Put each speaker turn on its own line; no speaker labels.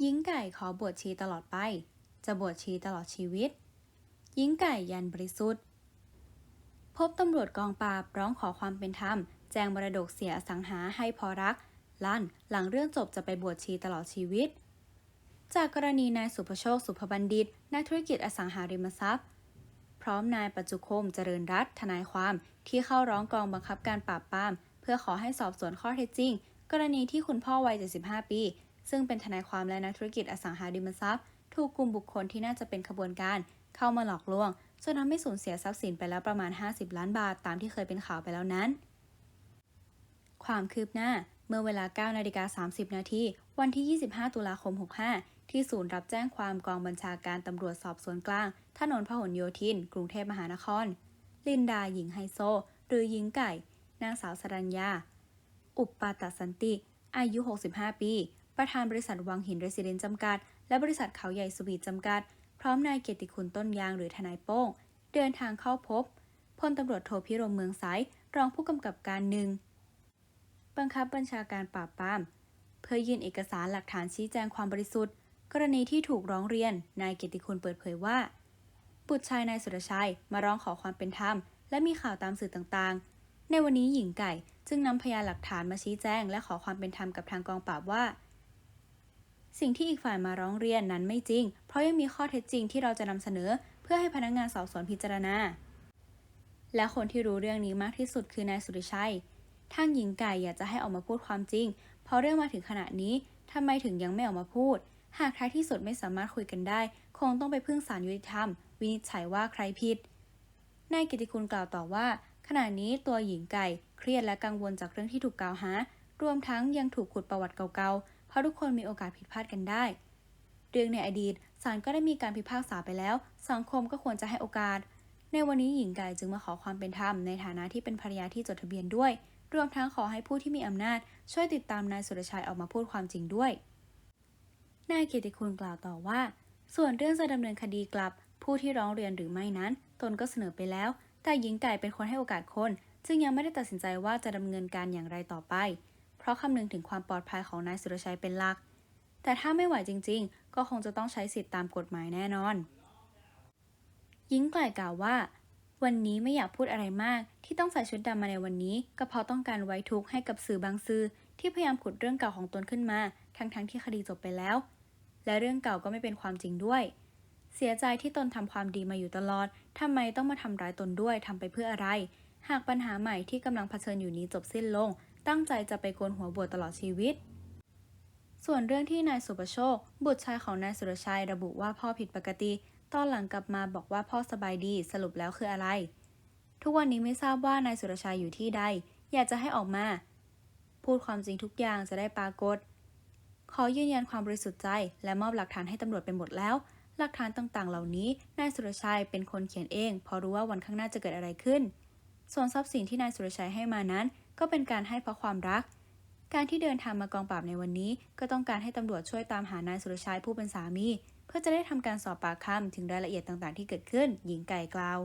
หญิงไก่ขอบวชชีตลอดไป จะบวชชีตลอดชีวิต หญิงไก่ยันบริสุทธิ์ พบตำรวจกองปราบร้องขอความเป็นธรรม แจ้งมรดกเสียสังหาให้พอรัก ลั่นหลังเรื่องจบจะไปบวชชีตลอดชีวิต จากกรณีนายสุภโชคสุภบัณฑิตนักธุรกิจอสังหาริมทรัพย์ พร้อมนายปัจจุคมเจริญรัตทนายความที่เข้าร้องกองบังคับการปราบปราม เพื่อขอให้สอบสวนข้อเท็จจริง กรณีที่คุณพ่อวัย 75 ปี ซึ่งเป็นทนายความและนักธุรกิจอสังหาริมทรัพย์ ถูกกลุ่มบุคคลที่น่าจะเป็นขบวนการ เข้ามาหลอกลวงจนทำให้สูญเสียทรัพย์สินไปแล้วประมาณ 50 ล้านบาทตามที่เคยเป็นข่าวไปแล้วนั้น ความคืบหน้าเมื่อเวลา9นาฬิกา30 นาทีวันที่ 25 ตุลาคม 65 ที่ศูนย์รับแจ้งความกองบัญชาการตำรวจสอบสวนกลาง ถนนพหลโยธิน กรุงเทพมหานคร ลินดาหญิงไฮโซ หรือหญิงไก่ นางสาวสรัญญา อุปปาตสันติ อายุ 65 ปี ประธานบริษัทวังหินเรสซิเดนจำกัด และบริษัทเขาใหญ่สวีทจำกัด พร้อมนายเกียรติคุณต้นยางหรือทนายโป้ง เดินทางเข้าพบพลตำรวจโทพิรมเมืองสายรองผู้กำกับการหนึ่งบังคับบัญชาการปราบปราม เพื่อยื่นเอกสารหลักฐานชี้แจงความบริสุทธิ์ กรณีที่ถูกร้องเรียน นายเกียรติคุณเปิดเผยว่า บุตรชายนายสุรชัยมาร้องขอความเป็นธรรม และมีข่าวตามสื่อต่างๆ ในวันนี้หญิงไก่จึงนำพยานหลักฐานมาชี้แจง และขอความเป็นธรรมกับทางกองปราบว่า สิ่งที่อีกฝ่ายมาร้องเรียนนั้นไม่จริง เพราะยังมีข้อเท็จจริงที่เราจะนำเสนอ เพื่อให้พนักงานสอบสวนพิจารณา และคนที่รู้เรื่องนี้มากที่สุดคือนายสุริชัยทางหญิงไก่อยากจะให้ออกมาพูดความจริง เพราะเรื่องมาถึงขณะนี้ทำไมถึงยังไม่ออกมาพูด หากท้ายที่สุดไม่สามารถคุยกันได้ คงต้องไปพึ่งศาลยุติธรรม วินิจฉัยว่าใครผิด นายกิติคุณกล่าวต่อว่า ขณะนี้ตัวหญิงไก่ เครียดและกังวลจากเรื่องที่ถูกกล่าวหา รวมทั้งยังถูกขุดประวัติเก่าๆ เพราะทุกคนมีโอกาสผิดพลาดกันได้ เรื่องในอดีตศาลก็ได้มีการพิพากษาไปแล้ว สังคมก็ควรจะให้โอกาส ในวันนี้หญิงไก่จึงมาขอความเป็นธรรมในฐานะที่เป็นภรรยาที่จดทะเบียนด้วย รวมทั้งขอให้ผู้ที่มีอำนาจ ช่วยติดตามนายสุรชัยออกมาพูดความจริงด้วย นายเกียรติคุณกล่าวต่อว่า ส่วนเรื่องจะดำเนินคดีกลับ ผู้ที่ร้องเรียนหรือไม่นั้น ตนก็เสนอไปแล้ว แต่หญิงไก่เป็นคนให้โอกาสคน จึงยังไม่ได้ตัดสินใจว่าจะดำเนินการอย่างไรต่อไป เพราะคำนึงถึงความปลอดภัยของนายสุรชัยเป็นหลัก แต่ถ้าไม่ไหวจริง ๆ ก็คงจะต้องใช้สิทธิตามกฎหมายแน่นอน หญิงไก่กล่าวว่า วันนี้ไม่อยากพูดอะไรมาก ที่ต้องใส่ชุดดำมาในวันนี้ ก็เพราะต้องการไว้ทุกข์ให้กับสื่อบางสื่อที่พยายามขุดเรื่องเก่าของตนขึ้นมา ทั้งๆที่คดีจบไปแล้ว และเรื่องเก่าก็ไม่เป็นความจริงด้วย เสียใจที่ตนทำความดีมาอยู่ตลอดทำไมต้องมาทำร้ายตนด้วยทำไปเพื่ออะไร หากปัญหาใหม่ที่กำลังเผชิญอยู่นี้จบสิ้นลง ตั้งใจจะไปโกนหัวบวชตลอดชีวิต ส่วนเรื่องที่นายสุประโชค บุตรชายของนายสุรชัยระบุว่าพ่อผิดปกติ ตอนหลังกลับมาบอกว่าพ่อสบายดีสรุปแล้วคืออะไร ทุกวันนี้ไม่ทราบว่านายสุรชัยอยู่ที่ใด อยากจะให้ออกมา พูดความจริงทุกอย่างจะได้ปรากฏ ขอยืนยันความบริสุทธิ์ใจ และมอบหลักฐานให้ตำรวจไปหมดแล้วหลักฐานต่างๆ เหล่านี้ นายสุรชัยเป็นคนเขียนเอง เพราะรู้ว่าวันข้างหน้าจะเกิดอะไรขึ้น ส่วนทรัพย์สินที่นายสุรชัยให้มานั้น ก็เป็นการให้เพราะความรัก การที่เดินทางมากองปราบในวันนี้ ก็ต้องการให้ตำรวจช่วยตามหานายสุรชัยผู้เป็นสามี เพื่อจะได้ทำการสอบปากคำถึงรายละเอียดต่างๆที่เกิดขึ้น หญิงไก่กล่าว